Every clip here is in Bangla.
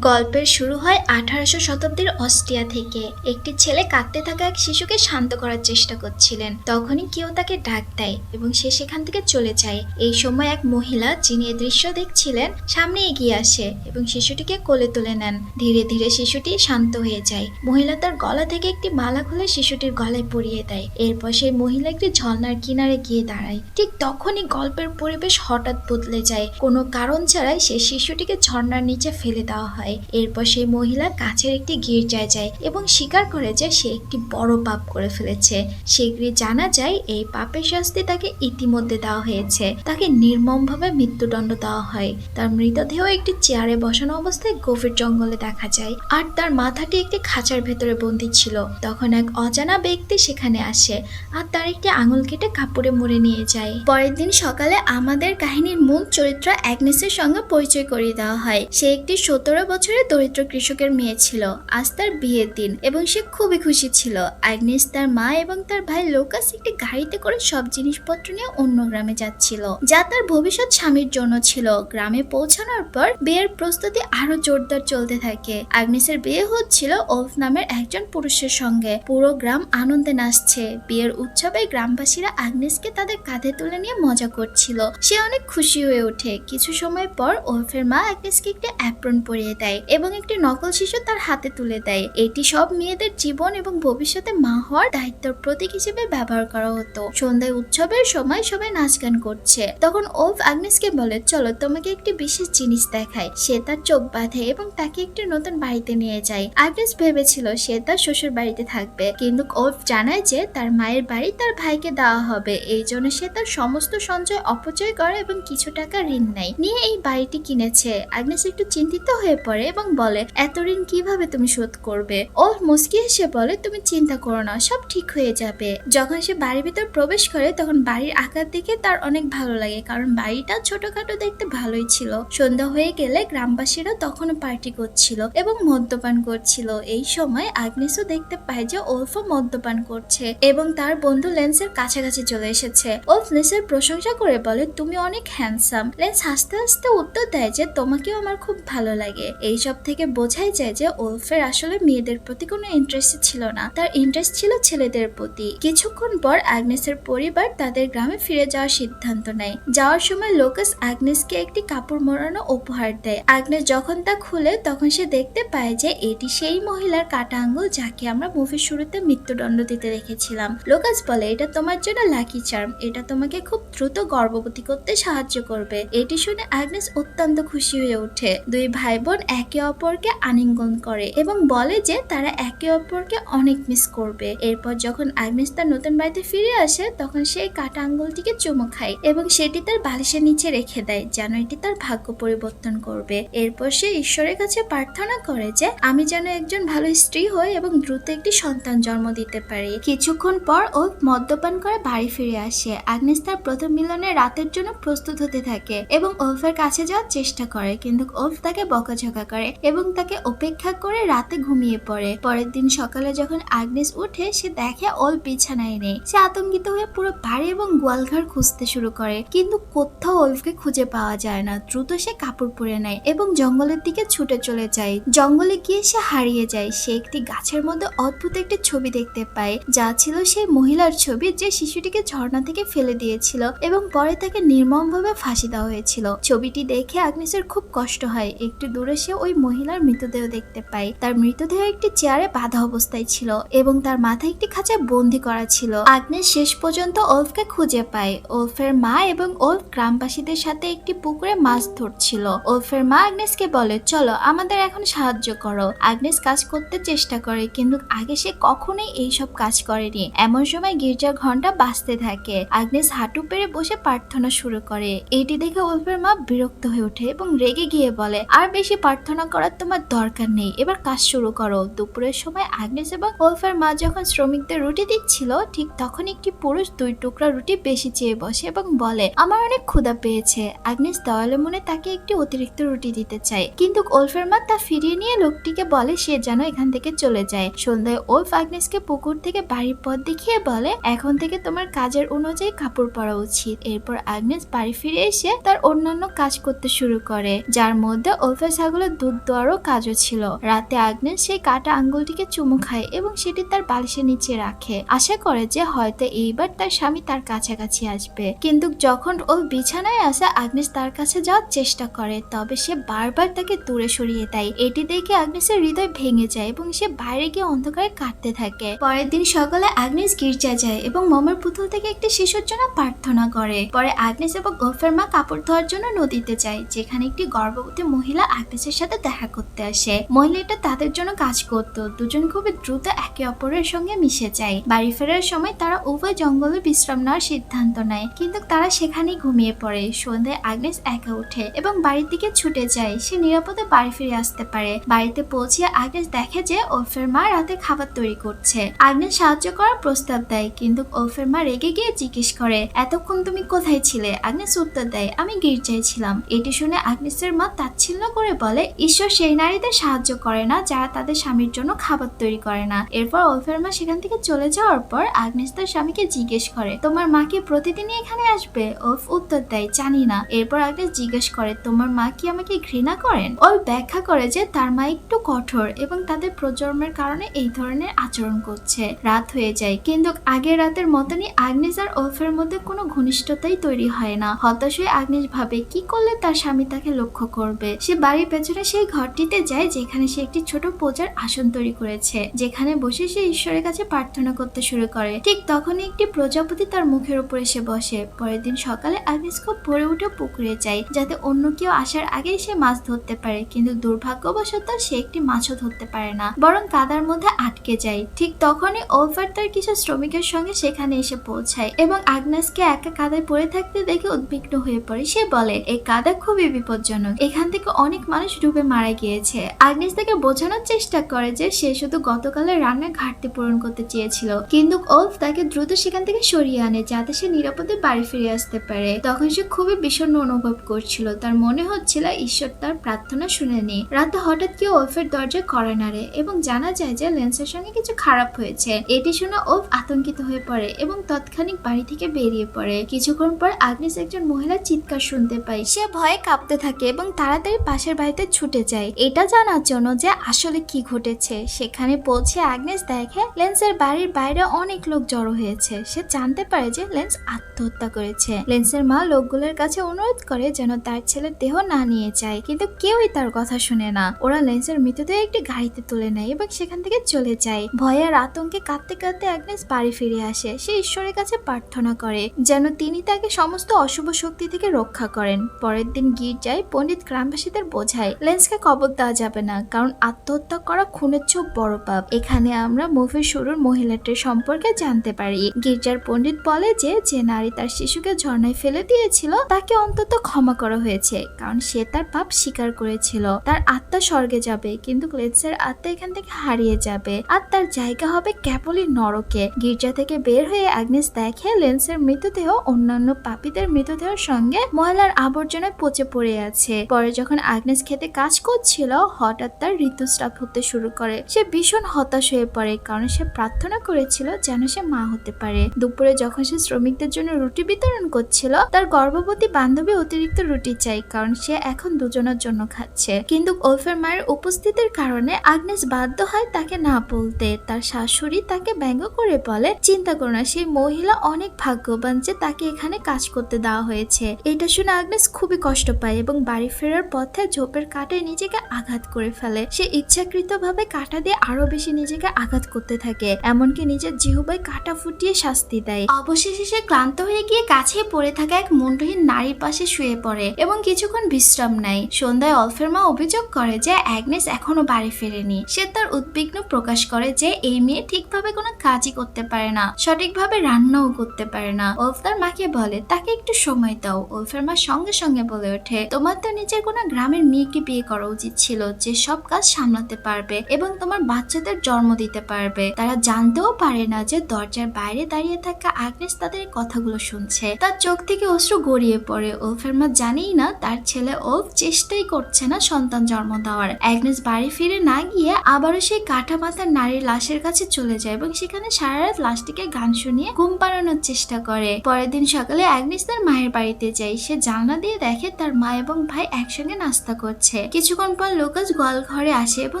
গল্পের শুরু হয় আঠারোশো শতাব্দীর অস্ট্রিয়া থেকে। একটি ছেলে কাঁদতে থাকা এক শিশুকে শান্ত করার চেষ্টা করছিলেন। তখনই কেউ তাকে ডাক দেয় এবং সে সেখান থেকে চলে যায়। এই সময় এক মহিলা, যিনি এই দৃশ্য দেখছিলেন, সামনে এগিয়ে আসে এবং শিশুটিকে কোলে তুলে নেন। ধীরে ধীরে শিশুটি শান্ত হয়ে যায়। মহিলা তার গলা থেকে একটি মালা খুলে শিশুটির গলায় পরিয়ে দেয়। এরপর সেই মহিলা একটি ঝর্ণার কিনারে গিয়ে দাঁড়ায়। ঠিক তখনই গল্পের পরিবেশ হঠাৎ বদলে যায়। কোনো কারণ ছাড়াই সে শিশুটিকে ঝর্ণার নিচে ফেলে দেওয়া হয়। এরপর সেই মহিলা কাছের একটি গির্জায় যায় এবং স্বীকার করে যে সে একটি বড় পাপ করে ফেলেছে। শীঘ্রই জানা যায় এই পাপের শাস্তি তাকে ইতিমধ্যে দেওয়া হয়েছে। তাকে নির্মমভাবে মৃত্যুদণ্ড দেওয়া হয়। তার মৃতদেহ একটি চেয়ারে বসানো অবস্থায় গভীর জঙ্গলে দেখা যায়। আর তার মাথাটি একটি খাঁচার ভেতরে বন্দি ছিল। তখন এক অজানা ব্যক্তি সেখানে আসে আর তার একটি আঙুল কেটে কাপড়ে মুড়ে নিয়ে যায়। পরের দিন সকালে আমাদের কাহিনীর মূল চরিত্র অ্যাগনেসের সঙ্গে পরিচয় করিয়ে দেওয়া হয়। সে একটি সতেরো বছরের দরিদ্র কৃষকের মেয়ে ছিল। আজ তার বিয়ের দিন এবং সে খুবই খুশি ছিল। অ্যাগনেস তার মা এবং তার ভাই লোকাস একটি গাড়িতে করে সব জিনিসপত্র নিয়ে অন্য গ্রামে যাচ্ছিল, যা তার ভবিষ্যৎ স্বামীর জন্য ছিল। গ্রামে পৌঁছানোর পর বিয়ের প্রস্তুতি আরও জোরদার চলতে থাকে। আগ্নেসের বিয়ে হচ্ছিল ওলফ নামের একজন পুরুষের সঙ্গে। পুরো গ্রাম আনন্দে নাচছে। বিয়ের উৎসবে গ্রামবাসীরা আগ্নেসকে তাদের কাঁধে তুলে নিয়ে মজা করছিল। সে অনেক খুশি হয়ে ওঠে। কিছু সময় পর ওলফের মা আগ্নেসকে একটি অ্যাপ্রন পরিয়ে দেয় এবং একটি নকল শিশু তার হাতে তুলে দেয়। এটি সব মেয়েদের জীবন এবং ভবিষ্যতে মা হওয়ার দায়িত্বের প্রতীক হিসেবে ব্যবহার করা হতো। সন্ধ্যায় উৎসবের সময় সবাই নাচ গান করছে। তখন ওলফ আগ্নেসকে বলে, চলো, তোমাকে একটি বিশেষ জিনিস দেখায় সে তার চোখ বাঁধে এবং তাকে একটি নতুন বাড়িতে নিয়ে যায়। আগ্নেস ভেবেছিল সে তার শ্বশুর বাড়িতে থাকবে। কিন্তু ওভ জানায় যে তার মায়ের বাড়ি তার ভাইকে দেওয়া হবে। এই জন্য সে তার সমস্ত সঞ্চয় অপচয় করে এবং কিছু টাকা ঋণ নেয়। নিয়ে এই বাড়িটি কিনেছে। আগ্নেস একটু চিন্তিত হয়ে পড়ে এবং বলে, এত ঋণ কীভাবে তুমি শোধ করবে? ও মুস্কি হেসে বলে, তুমি চিন্তা করো না, সব ঠিক হয়ে যাবে। যখন সে বাড়ির ভিতর প্রবেশ করে, তখন বাড়ির আকার দেখে তার অনেক ভালো লাগে, কারণ বাড়িটা ছোটখাটো দেখতে ভালোই ছিল। সন্ধ্যা হয়ে গেলে গ্রামবাসীরা তখনও পার্টি করছিল এবং মদ্যপান করছিল। এই সময় আগ্নেসও দেখতে পায় যে ওলফও মদ্যপান করছে এবং তার বন্ধু লেন্সের কাছাকাছি চলে এসেছে। ওলফ লেন্সের প্রশংসা করে বলে, তুমি অনেক হ্যান্ডসাম লেন্স হাসতে হাসতে উত্তর দেয় যে, তোমাকেও আমার খুব ভালো লাগে। এইসব থেকে বোঝাই যায় যে ওলফের আসলে মেয়েদের প্রতি কোনো ইন্টারেস্ট ছিল না। তার ইন্টারেস্ট ছিল ছেলেদের প্রতি। কিছুক্ষণ পর আগ্নেসের পরিবার তাদের গ্রামে ফিরে যাওয়ার সিদ্ধান্ত নেয়। যাওয়ার সময় লোকাস আগ্নেসকে একটি কাপড় মোড়ানো উপহার দেয়। আগ্নেস যখন তা খুলে, তখন সে দেখতে পায় যে এটি সেই মহিলার কাটা আঙ্গুল যাকে আমরা মুভির শুরুতে মৃত্যুদণ্ড দিতে দেখেছিলাম। লোকাস বলে, এটা তোমার জন্য লাকি চার্ম এটা তোমাকে খুব দ্রুত গর্ভবতী করতে সাহায্য করবে। এটি শুনে আগ্নেস অত্যন্ত খুশি হয়ে ওঠে। দুই ভাই বোন একে অপরকে আলিঙ্গন করে এবং বলে যে তারা একে অপরকে অনেক মিস করবে। এরপর যখন আগ্নেস তার নতুন বাড়িতে ফিরে আসে, তখন সেই কাটা আঙ্গুলটিকে চুমু খায় এবং সেটি তার বালিশের নিচে রেখে দেয় যেন এটি তার ভাগ্য পরিবর্তন করবে। এরপর সে ঈশ্বরের কাছে প্রার্থনা করে যে, আমি যেন একজন ভালো স্ত্রী হই এবং দ্রুত একটি সন্তান জন্ম দিতে পারি। কিছুক্ষণ পর ও মদ্যপান করে বাড়ি ফিরে আসে। আগ্নেস তার প্রথম মিলনের রাতের জন্য প্রস্তুত হতে থাকে এবং ওলফের কাছে যাওয়ার চেষ্টা করে, কিন্তু ওফ তাকে বকাঝকা করে এবং তাকে উপেক্ষা করে রাতে ঘুমিয়ে পড়ে। পরের দিন সকালে যখন আগ্নেস উঠে, সে দেখে ওল বিছানায় নেই। সে আতঙ্কিত হয়ে পুরো বাড়ি এবং গোয়ালঘর খুঁজতে শুরু করে। কিন্তু কোথাও ওলফকে খুঁজে পাওয়া যায় না। দ্রুত সে কাপড় পরে নেয় এবং জঙ্গলের দিকে ছুটে চলে যায়। জঙ্গলে গিয়ে সে হারিয়ে যায়। সে একটি গাছের মধ্যে অদ্ভুত একটি ছবি দেখতে পায়। যা ছিল সেই মহিলার ছবি যে শিশুটিকে ঝর্ণা থেকে ফেলে দিয়েছিল এবং পরে তাকে নির্মমভাবে ফাঁসি দেওয়া হয়েছিল। ছবিটি দেখে আগ্নেসের খুব কষ্ট হয়। একটু দূরে সে ওই মহিলার মৃতদেহ দেখতে পায়। তার মৃতদেহ একটি চেয়ারে বাঁধা অবস্থায় ছিল এবং তার মাথায় একটি খাঁচায় বন্দি করা ছিল। আগ্নেস শেষ পর্যন্ত ওলফকে খুঁজে পায়। ওলফের মা এবং ওলফ গ্রামবাসীদের সাথে একটি পুকুরে মাছ ধরছিল। ওলফের মা আগ্নেসকে বলে, চলো, আমাদের এখন সাহায্য করো। আগ্নেস কাজ করতে চেষ্টা করে, কিন্তু আগে সে কখনোই এইসব কাজ করেনি। এমন সময় গির্জার ঘণ্টা বাজতে থাকে। আগ্নেস হাঁটু পেরে বসে প্রার্থনা শুরু করে। এটি দেখে ওলফের মা বিরক্ত হয়ে ওঠে এবং রেগে গিয়ে বলে, আর বেশি প্রার্থনা করার তোমার দরকার নেই। এবার কাজ শুরু করো। দুপুরের সময় আগ্নেস এবং ওলফের মা যখন শ্রমিকদের রুটি দিচ্ছিল, ঠিক তখন একটি পুরুষ দুই টুকরা রুটি বেশি চেয়ে বসে এবং বলে, আমার অনেক ক্ষুধা পেয়েছে। আগ্নেস দেওয়ালে মনে তাকে একটি অতিরিক্ত রুটি দিতে চায়। কিন্তু ওলফের মা তা ফিরিয়ে নিয়ে লোকটিকে বলে, সে যেন এখান থেকে চলে যায়। সন্ধ্যায় ওলফ আগ্নেসকে পুকুর থেকে বাড়ির পথ দেখিয়ে বলে, এখন থেকে তোমার কাজের অনুযায়ী কাপড় পরা উচিত। এরপর আগ্নেস বাড়ি ফিরে এসে তার অন্যান্য কাজ করতে শুরু করে, যার মধ্যে ওলফের ছাগলের হলো দুধ দোয়ারও কাজও ছিল। রাতে আগ্নেস সেই কাটা আঙ্গুলটিকে চুমু খায় এবং সেটি তার বালিশের নিচে রাখে। আশা করে যে হয়তো এইবার তার স্বামী তার কাছাকাছি আসবে। কিন্তু যখন ও বিছানায় আসে আগ্নেস তার কাছে যাওয়ার চেষ্টা করে, তবে সে বারবার তাকে দূরে সরিয়ে দেয়। এটি দেখে আগ্নেসের হৃদয় ভেঙে যায় এবং সে বাইরে গিয়ে অন্ধকারে কাটতে থাকে। পরের দিন সকালে আগ্নেশ গির্জা যায় এবং মমের পুতুল থেকে একটি শিশুর জন্য প্রার্থনা করে। পরে আগ্নেস এবং গোফের মা কাপড় ধোয়ার জন্য নদীতে যায়, যেখানে একটি গর্ভবতী মহিলা আগ্নেসের সাথে দেখা করতে আসে। মহিলাটা তাদের জন্য কাজ করত। দুজন খুবই দ্রুত একে অপরের সঙ্গে মিশে যায়। বাড়ি ফেরার সময় তারা উভয় জঙ্গলে বিশ্রাম নেওয়ার সিদ্ধান্ত নেয়। কিন্তু তারা সেখানেই ঘুমিয়ে পড়ে। সন্ধ্যায় আগ্নেস একা উঠে এবং বাড়ির দিকে ছুটে যায়। সে নিরাপদে বাড়ি ফিরে আসতে পারে। বাড়িতে পৌঁছে আগ্নেস দেখে যে ওফের মা রাতে খাবার তৈরি করছে। আগ্নেস সাহায্য করার প্রস্তাব দেয়, কিন্তু ওফের মা রেগে গিয়ে জিজ্ঞেস করে, এতক্ষণ তুমি কোথায় ছিলে? আগ্নেস উত্তর দেয়, আমি গির্জায় ছিলাম। এটি শুনে আগ্নেসের মা তাচ্ছিল্য করে বলে ঈশ্বর সেই নারীদের সাহায্য করে না, যারা তাদের স্বামীর জন্য খাবার তৈরি করে না। এরপর ওফের মা সেখান থেকে চলে যাওয়ার পর আগ্নেস তার স্বামীকে জিজ্ঞেস করে, তোমার মা কি প্রতিদিনই এখানে আসবে? ওফ উত্তর দেয়, জানি না। এরপর আগ্নেস জিজ্ঞেস করে, তোমার মা কি আমাকে ঘৃণা করেন? ওই ব্যাখ্যা করে যে, তার মা একটু কঠোর এবং তাদের প্রজন্মের কারণে এই ধরনের আচরণ করছে, রাত হয়ে যায়। কিন্তু আগের রাতের মতনই আগ্নেস আর ওফের মধ্যে কোনো ঘনিষ্ঠতাই তৈরি হয় না। হতাশ হয়ে আগ্নেস ভাবে, কি করলে তার স্বামী তাকে লক্ষ্য করবে? সে বাড়ির পেছনে সেই ঘরটিতে যায় যেখানে সে একটি ছোট পূজার আসন তৈরি করেছে, যেখানে বসে সে ঈশ্বরের কাছে প্রার্থনা করতে শুরু করে। ঠিক তখনই একটি প্রজাপতি তার মুখের উপর এসে বসে। পরের দিন সকালে আগ্নেস খুব ভোরে উঠে পুকুরে যায়, যাতে অন্য কেউ আসার আগেই সে মাছ ধরতে পারে, কিন্তু দুর্ভাগ্যবশত সে একটি মাছও ধরতে পারে না, বরং কাদার মধ্যে আটকে যায়। ঠিক তখনই ওভার তার কিছু শ্রমিকের সঙ্গে সেখানে এসে পৌঁছায় এবং আগ্নেসকে একা কাদায় পড়ে থাকতে দেখে উদ্বিগ্ন হয়ে পড়ে। সে বলে, এই কাদা খুবই বিপজ্জনক। এখান থেকে অনেক মানুষ ডুবে মারা গিয়েছে। আগ্নেস তাকে বোঝানোর চেষ্টা করে যে সে শুধু গতকালের রান্নার ঘাটতি পূরণ করতে চেয়েছিল। কিন্তু ওলফ তাকে দ্রুত সেখান থেকে সরিয়ে আনে যাতে সে নিরাপদে বাড়ি ফিরে আসতে পারে। তখন সে খুবই বিষণ্ণ অনুভব করছিল। তার মনে হচ্ছিল, ঈশ্বর তার প্রার্থনা শুনেনি। রাতে হঠাৎ কেউ ওলফের দরজায় কড়া নাড়ে এবং জানা যায় যে লেন্সের সঙ্গে কিছু খারাপ হয়েছে। এটি শুনে ওলফ আতঙ্কিত হয়ে পড়ে এবং তৎক্ষণিক বাড়ি থেকে বেরিয়ে পড়ে। কিছুক্ষণ পর আগ্নেস একজন মহিলার চিৎকার শুনতে পায়। সে ভয়ে কাঁপতে থাকে এবং তাড়াতাড়ি পাশের বাড়িতে ছুটে যায়। এটা জানার জন্য যে আসলে কি ঘটেছে। সেখানে পৌঁছে আগ্নেস, দেখে লেন্সের বাড়ির বাইরে অনেক লোক জড়ো হয়েছে। সে জানতে পারে যে লেন্স আত্মহত্যা করেছে। লেন্সের মা লোকগুলোর কাছে অনুরোধ করে যেন তার ছেলের দেহ না নিয়ে যায়। কিন্তু কেউই তার কথা শুনে না। ওরা লেন্সের মৃতদেহ একটি গাড়িতে তুলে নেয় এবং সেখান থেকে চলে যায়। ভয়ে আর আতঙ্কে কাঁদতে কাঁদতে অ্যাগনেস বাড়ি ফিরে আসে। সে ঈশ্বরের কাছে প্রার্থনা করে যেন তিনি তাকে সমস্ত অশুভ শক্তি থেকে রক্ষা করেন। পরের দিন গির্জায় পণ্ডিত গ্রামবাসীদের বোঝায় লেন্সকে কবর দেওয়া যাবে না, কারণ আত্মহত্যা করা খুনের চেয়েও বড় পাপ। এখানে আমরা মুভির শুরুর মহিলাটির সম্পর্কে জানতে পারি। গির্জার পণ্ডিত বলে যে যে নারী তার শিশুকে ঝর্ণায় ফেলে দিয়েছিল, তাকে অন্তত ক্ষমা করা হয়েছে, কারণ সে তার পাপ স্বীকার করেছিল। তার আত্মা স্বর্গে যাবে, কিন্তু লেন্সের আত্মা এখান থেকে হারিয়ে যাবে। আর তার জায়গা হবে ক্যাপলি নরকে। গির্জা থেকে বের হয়ে আগ্নেস দেখে লেন্সের মৃতদেহ অন্যান্য পাপীদের মৃতদেহের সঙ্গে ময়লার আবর্জনায় পচে পড়ে আছে। পরে যখন আগ্নেস খেতে কাজ করছিল, হঠাৎ তার ঋতুস্রাব হতে শুরু করে। সে ভীষণ হতাশ হয়ে পড়ে, কারণ সে প্রার্থনা করেছিল যেন সে মা হতে পারে। দুপুরে যখন সে শ্রমিকদের জন্য রুটি বিতরণ করছিল, তার গর্ভবতী বান্ধবী অতিরিক্ত রুটি চাই, কারণ সে এখন দুজনের জন্য খাচ্ছে। কিন্তু ওলফের মায়ের উপস্থিতির কারণে আগ্নেস বাধ্য হয় তাকে না বলতে। তার শাশুড়ি তাকে ব্যঙ্গ করে বলে, চিন্তা করো না, সেই মহিলা অনেক ভাগ্যবান যে তাকে এখানে কাজ করতে দেওয়া হয়েছে। এটা শুনে আগ্নেস খুবই কষ্ট পায় এবং বাড়ি ফেরার পথে ঝোপের কাঁটায় নিজেকে আঘাত করে ফেলে। সে ইচ্ছাকৃতভাবে কাঁটা দিয়ে আরও বেশি নিজেকে আঘাত করতে থাকে, এমনকি নিজের জিহুবাই কাঁটা ফুটিয়ে শাস্তি দেয়। অবশেষে সে ক্লান্ত হয়ে গিয়ে কাছে পড়ে থাকা এক মুন্ডহীন নারীর পাশে শুয়ে পড়ে এবং কিছুক্ষণ বিশ্রাম নেয়। সন্ধ্যায় অলফের মা অভিযোগ করে যে অ্যাগনেস এখনও বাড়ি ফেরেনি। সে তার উদ্বিগ্ন প্রকাশ করে যে এই মেয়ে ঠিকভাবে কোনো কাজই করতে পারে না, সঠিকভাবে রান্নাও করতে পারে না। ওলফ তার মাকে বলে, তাকে একটু সময় দাও। ওলফের মা সঙ্গে সঙ্গে বলে ওঠে, তোমার তো নিজের কোনো গ্রামের মেয়েকে বিয়ে করা উচিত ছিল যে সব কাজ সামলাতে পারবে এবং তোমার বাচ্চাদের জন্ম দিতে পারবে। তারা জানতেও পারে না যে দরজার বাইরে দাঁড়িয়ে থাকা আগ্নেস তাদের কথাগুলো শুনছে। তার চোখ থেকে অশ্রু গড়িয়ে পড়ে। ওলফের মা জানেই না তার ছেলে ওলফ চেষ্টাই করছে না সন্তান জন্ম দেওয়ার। অ্যাগনেস বাড়ি ফিরে না গিয়ে আবারও সেই কাটা মাথার নারীর লাশের কাছে চলে যায় এবং সেখানে সারা রাত লাশটিকে গান শুনিয়ে ঘুম পাড়ানোর চেষ্টা করে। পরের দিন সকালে অ্যাগনেস তার মায়ের বাড়িতে যায়। সে জানলা দিয়ে দেখে তার মা এবং ভাই একসঙ্গে নাস্তা করছে। হচ্ছে কিছুক্ষণ পর লোকাস গোয়াল ঘরে আসে এবং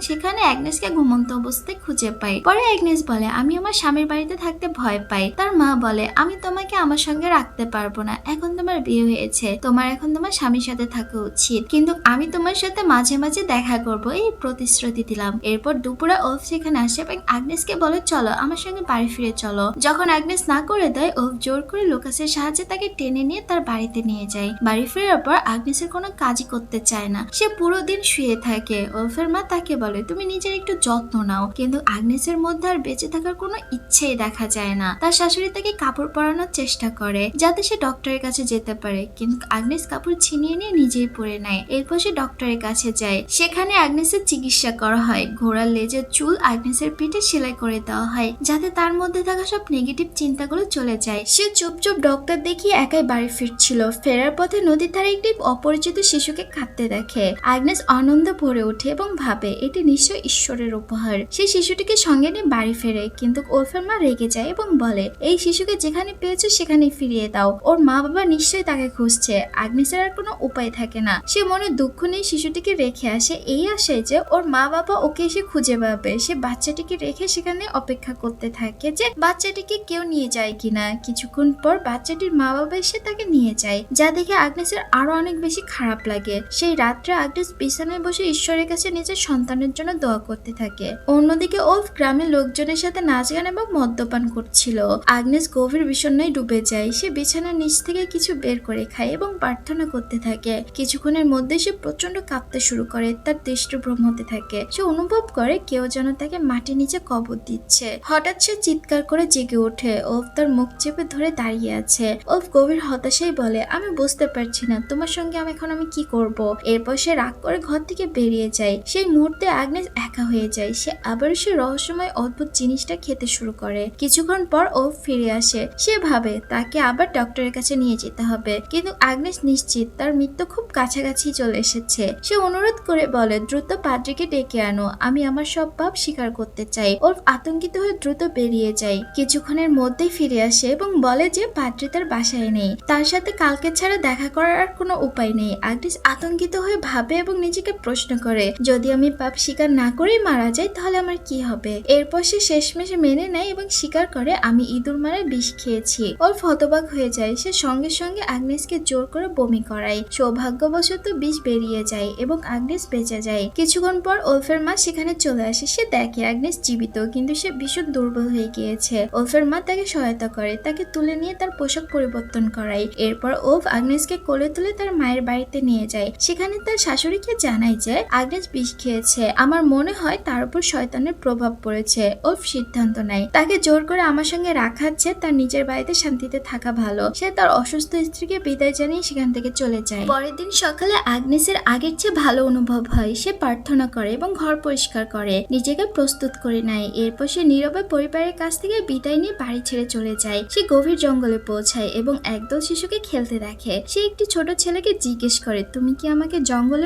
সেখানে অ্যাগনেসকে ঘুমন্ত অবস্থায় খুঁজে পায়। পরে অ্যাগনেস বলে, আমি আমার স্বামীর বাড়িতে থাকতে ভয় পাই। তার মা বলে, আমি তোমাকে আমার সঙ্গে রাখতে পারব না। এখন তোমার বিয়ে হয়েছে। তোমার এখন তোমার স্বামীর সাথে থাকা উচিত। কিন্তু আমি তোমার সাথে মাঝে মাঝে দেখা করব। এই প্রতিশ্রুতি দিলাম। এরপর দুপুরে ওফ সেখানে আসে এবং আগ্নেসকে বলে, চলো, আমার সঙ্গে বাড়ি ফিরে চলো। যখন আগ্নেস না করে দেয় ওফ জোর করে লুকাসের সাহায্যে তাকে টেনে নিয়ে তার বাড়িতে নিয়ে যায়। বাড়ি ফেরার পর আগ্নেসের কোনো কাজই করতে চায় না। সে পুরো দিন শুয়ে থাকে। ওফের মা তাকে বলে, তুমি নিজের একটু যত্ন নাও। কিন্তু আগ্নেসের মধ্যে আর বেঁচে থাকার কোনো ইচ্ছেই দেখা যায় না। তার শাশুড়ি তাকে কাপড় পরানোর চেষ্টা করে, যাতে সে ডক্টরের কাছে যেতে পারে। কিন্তু আগ্নেস কাপড় ছিনিয়ে নিয়ে নিজেই পরে নেয়। এরপর সে ডক্টরের কাছে যায়। সেখানে আগ্নেসের চিকিৎসা করা হয়। ঘোড়ার লেজের চুল আগ্নেসের পিঠে সেলাই করে দেওয়া হয়, যাতে তার মধ্যে থাকা সব নেগেটিভ চিন্তাগুলো চলে যায়। সে চুপ চুপ ডক্টর দেখিয়ে একাই বাড়ি ফিরছিল। ফেরার পথে নদীর ধারে একটি অপরিচিত শিশুকে কাঁদতে দেখে। আগ্নেস আনন্দ ভরে ওঠে এবং ভাবে, এটি নিশ্চয় ঈশ্বরের উপহার। সে শিশুটিকে সঙ্গে নিয়ে বাড়ি ফেরে, কিন্তু ওরফের মা রেগে যায় এবং বলে, এই শিশুকে যেখানে পেয়েছ সেখানে ফিরিয়ে দাও। ওর মা বাবা নিশ্চয়ই তাকে খুঁজছে। আগ্নেসের আর কোনো উপায় থাকে না। সে মনে দুঃখ নিয়ে শিশুটিকে রেখে আসে এই আশায় যে ওর মা বাবা ওকে এসে খুঁজে পাবে। সে বাচ্চাটিকে রেখে সেখানে অপেক্ষা করতে থাকে যে বাচ্চাটিকে কেউ নিয়ে যায় কিনা। কিছুক্ষণ পর বাচ্চাটির মা বাবা এসে তাকে নিয়ে যায়, যা দেখে আগ্নেসের আরও অনেক বেশি খারাপ লাগে। সেই রাত্রে আগ্নেস বিছানায় বসে ঈশ্বরের কাছে নিজের সন্তানের জন্য দোয়া করতে থাকে। অন্যদিকে ওফ গ্রামের লোকজনের সাথে নাচ গান এবং মদ্যপান করছিল। আগ্নেস গভীর বিষণ্ণয় ডুবে যায়। সে বিছানার নিচ থেকে কিছু বের করে খায় এবং প্রার্থনা করতে থাকে। কিছুক্ষণের মধ্যে সে প্রচণ্ড কাঁপতে শুরু করে, তার দৃষ্টিভ্রম হতে থাকে। সে অনুভব করে কেউ যেন তাকে মাটির নিচে কবর দিচ্ছে। হঠাৎ সে চিৎকার করে জেগে ওঠে। ওফ তার মুখ চেপে ধরে দাঁড়িয়ে আছে। ওফ গভীর হতাশাই বলে, আমি বুঝতে পারছি না, তোমার সঙ্গে আমি এখন আমি কি করব? এরপর সে রাগ করে ঘর থেকে বেরিয়ে যায়। সেই মুহূর্তে আগ্নেস একা হয়ে যায়। সে আবার সে রহস্যময় অদ্ভুত জিনিসটা খেতে শুরু করে। কিছুক্ষণ পর ও ফিরে আসে। সে ভাবে, তাকে আবার ডক্টরের কাছে নিয়ে যেতে হবে। কিন্তু আগ্নেস নিশ্চিত, তার মৃত্যু খুব কাছাকাছি চলে এসেছে। সে অনুরোধ করে বলে, দ্রুত পাদ্রিকে ডেকে আনো। আমি আমার সব পাপ স্বীকার করতে চাই। ওর আতঙ্কিত হয়ে দ্রুত বেরিয়ে যায়। কিছুক্ষণের মধ্যেই ফিরে আসে এবং বলে যে, পাদ্রি তার বাসায় নেই। তার সাথে কালকে ছাড়া দেখা করার আর কোনো উপায় নেই। আগ্নেস আতঙ্কিত হয়ে ভাবে এবং নিজেকে প্রশ্ন করে, যদি আমি পাপ স্বীকার না করেই মারা যাই, তাহলে আমার কি হবে? এরপর সে শেষমেশে মেনে নেয় এবং স্বীকার করে, আমি ইঁদুর মারা বিষ খেয়েছি। ওর ফতবাক হয়ে যায়। সে সঙ্গে সঙ্গে আগ্নেসকে জোর করে বমি করায়। সৌভাগ্যবশত বিষ বেরিয়ে যায় এবং আগ্নেস বেঁচে যায়। কিছুক্ষণ পর ওলফের মা সেখানে চলে আসে। সে দেখে আগ্নেস জীবিত, কিন্তু সে ভীষণ দুর্বল হয়ে গিয়েছে। ওলফের মা তাকে সহায়তা করে, তাকে তুলে নিয়ে তার পোশাক পরিবর্তন করায়। এরপর ওফ আগ্নেসকে কোলে তুলে তার মায়ের বাড়িতে নিয়ে যায়। সেখানে তার শাশুড়িকে জানায় যে আগ্নেস বিষ খেয়েছে। আমার মনে হয় তার উপর শয়তানের প্রভাব পড়েছে। ওফ, সিদ্ধান্ত নেয়। তাকে জোর করে আমার সঙ্গে রাখাচ্ছে তার নিজের বাড়িতে শান্তিতে থাকা ভালো। সে তার অসুস্থ স্ত্রীকে বিদায় জানিয়ে সেখান থেকে চলে যায়। পরের দিন সকালে আগ্নেসের আগের চেয়ে ভালো অনুভব হয়। সে প্রার্থনা করে এবং ঘর পরিষ্কার করে। নিজেকে প্রস্তুত করে নেয়। এরপর সে নীরবে পরিবারের কাছ থেকে বিদায় নিয়ে বাড়ি ছেড়ে চলে যায়। সে গভীর জঙ্গলে পৌঁছায় এবং একদল শিশুকে খেলতে দেখে। সে একটি ছোট ছেলেকে জিজ্ঞেস করে, তুমি কি আমাকে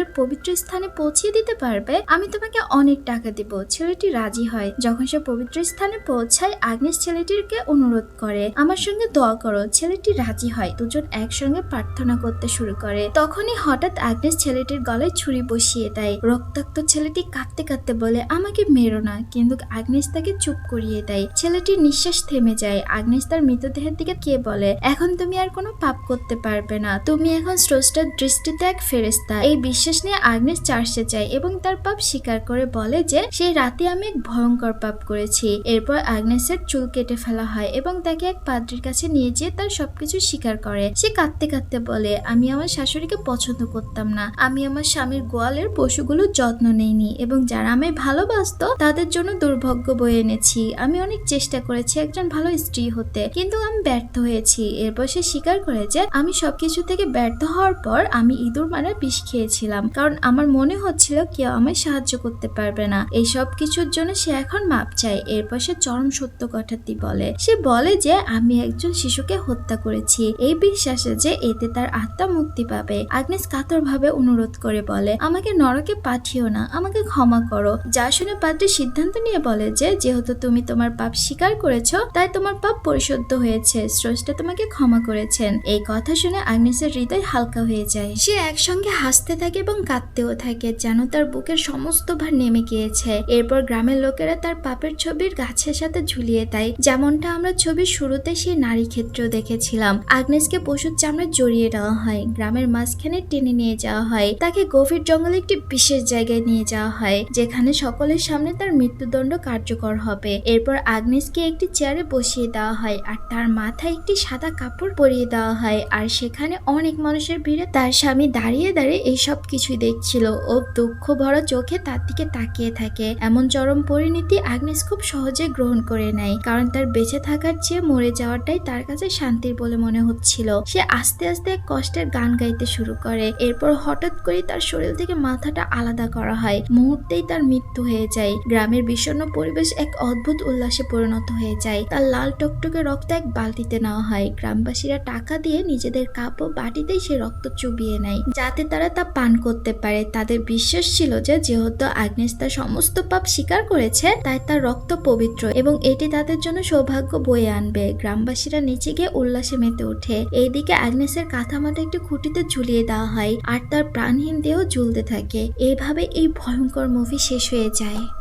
জঙ্গলের পবিত্র স্থানে পৌঁছিয়ে দিতে পারবে, আমি তোমাকে অনেক টাকা দিব। ছেলেটি রাজি হয়। যখন সে পবিত্র স্থানে পৌঁছায়, আগ্নেস ছেলেটিকে অনুরোধ করে, আমার সঙ্গে দোয়া করো। ছেলেটি রাজি হয়। দুজন একসঙ্গে প্রার্থনা করতে শুরু করে। তখনই হঠাৎ আগ্নেস ছেলেটির গলায় ছুরি বসিয়ে দেয়। রক্তাক্ত ছেলেটি কাঁদতে কাঁদতে বলে, আমাকে মেরো না। কিন্তু আগ্নেশ তাকে চুপ করিয়ে দেয়। ছেলেটির নিঃশ্বাস থেমে যায়। আগ্নেশ তার মৃতদেহের দিকে কে বলে, এখন তুমি আর কোনো পাপ করতে পারবে না। তুমি এখন স্রষ্টার দৃষ্টিতে এক ফেরেস্তা এই বিশ্বাস নিয়ে আগ্নেস চার্চে যায় এবং তার পাপ স্বীকার করে বলে যে, সেই রাতে আমি এক ভয়ঙ্কর পাপ করেছি। এরপর আগ্নেসের চুল কেটে ফেলা হয় এবং তাকে এক পাদ্রির কাছে নিয়ে যেয়ে তার সবকিছু স্বীকার করে। সে কাঁদতে কাঁদতে বলে, আমি আমার শাশুড়িকে পছন্দ করতাম না। আমি আমার স্বামীর গোয়ালের পশুগুলোর যত্ন নেইনি এবং যারা আমায় ভালোবাসতো, তাদের জন্য দুর্ভাগ্য বয়ে এনেছি। আমি অনেক চেষ্টা করেছি একজন ভালো স্ত্রী হতে, কিন্তু আমি ব্যর্থ হয়েছি। এরপর সে স্বীকার করে যে, আমি সবকিছু থেকে ব্যর্থ হওয়ার পর আমি ইঁদুর মারা বিষ খেয়েছিলাম। কারণ আমার মনে হচ্ছিল কেউ আমায় সাহায্য করতে পারবে না। এই সব কিছুর জন্য সে এখন মাপ চায়। এরপর সে চরম সত্য কথাটি বলে। সে বলে যে, আমি একজন শিশুকে হত্যা করেছি। এই বিশ্বাসে যে এতে তার আত্মা মুক্তি পাবে। আগ্নেস কাতর ভাবে অনুরোধ করে বলে, আমাকে নরকে পাঠিও না। আমাকে ক্ষমা করো। যা শুনে পাদ্রি সিদ্ধান্ত নিয়ে বলে যে, যেহেতু তুমি তোমার পাপ স্বীকার করেছ, তাই তোমার পাপ পরিশুদ্ধ হয়েছে। স্রষ্টা তোমাকে ক্ষমা করেছেন। এই কথা শুনে আগ্নেসের হৃদয় হালকা হয়ে যায়। সে একসঙ্গে হাসতে থাকে এবং কাঁদতেও থাকে যেন তার বুকের সমস্ত ভার নেমে গিয়েছে। এরপর গ্রামের লোকেরা তার পাপের ছবির গাছের সাথে ঝুলিয়ে দেয়, যেমনটা আমরা ছবির শুরুতে সেই নারী ক্ষেত্রেও দেখেছিলাম। আগ্নেসকে পশুর চামড়া জড়িয়ে দেওয়া হয়, গ্রামের মাঝখানে টেনে নিয়ে যাওয়া হয়, তাকে গভীর জঙ্গলে একটি বিশেষ জায়গায় নিয়ে যাওয়া হয়, যেখানে সকলের সামনে তার মৃত্যুদণ্ড কার্যকর হবে। এরপর আগ্নেসকে একটি চেয়ারে বসিয়ে দেওয়া হয় আর তার মাথায় একটি সাদা কাপড় পরিয়ে দেওয়া হয়, আর সেখানে অনেক মানুষের ভিড়ে তার স্বামী দাঁড়িয়ে দাঁড়িয়ে এই সব কিছুই দেখছিল। ও দুঃখ ভরা চোখে তার দিকে তাকিয়ে থাকে। এমন চরম পরিণতি আগ্নেস খুব সহজে গ্রহণ করে নেয়, কারণ তার বেঁচে থাকার চেয়ে মরে যাওয়াটাই তার কাছে শান্তির বলে মনে হচ্ছিল। সে আস্তে আস্তে এক কষ্টের গান গাইতে শুরু করে। এরপর হঠাৎ করে তার শরীর থেকে মাথাটা আলাদা করা হয়। মুহূর্তেই তার মৃত্যু হয়ে যায়। গ্রামের বিষণ্ণ পরিবেশ এক অদ্ভুত উল্লাসে পরিণত হয়ে যায়। তার লাল টকটকে রক্ত এক বালতিতে নেওয়া হয়। গ্রামবাসীরা টাকা দিয়ে নিজেদের কাপ ও বাটিতেই সে রক্ত চুবিয়ে নেয়, যাতে তারা তা পান করতে পারে। তাদের বিশ্বাস ছিল যে, যেহেতু আগ্নেস তার সমস্ত পাপ স্বীকার করেছে, তাই তার রক্ত পবিত্র এবং এটি তাদের জন্য সৌভাগ্য বয়ে আনবে। গ্রামবাসীরা নিচে গিয়ে উল্লাসে মেতে ওঠে। এইদিকে আগ্নেসের কাঁথামাটা একটি খুঁটিতে ঝুলিয়ে দেওয়া হয় আর তার প্রাণহীন দেহ ঝুলতে থাকে। এইভাবে এই ভয়ঙ্কর মুভি শেষ হয়ে যায়।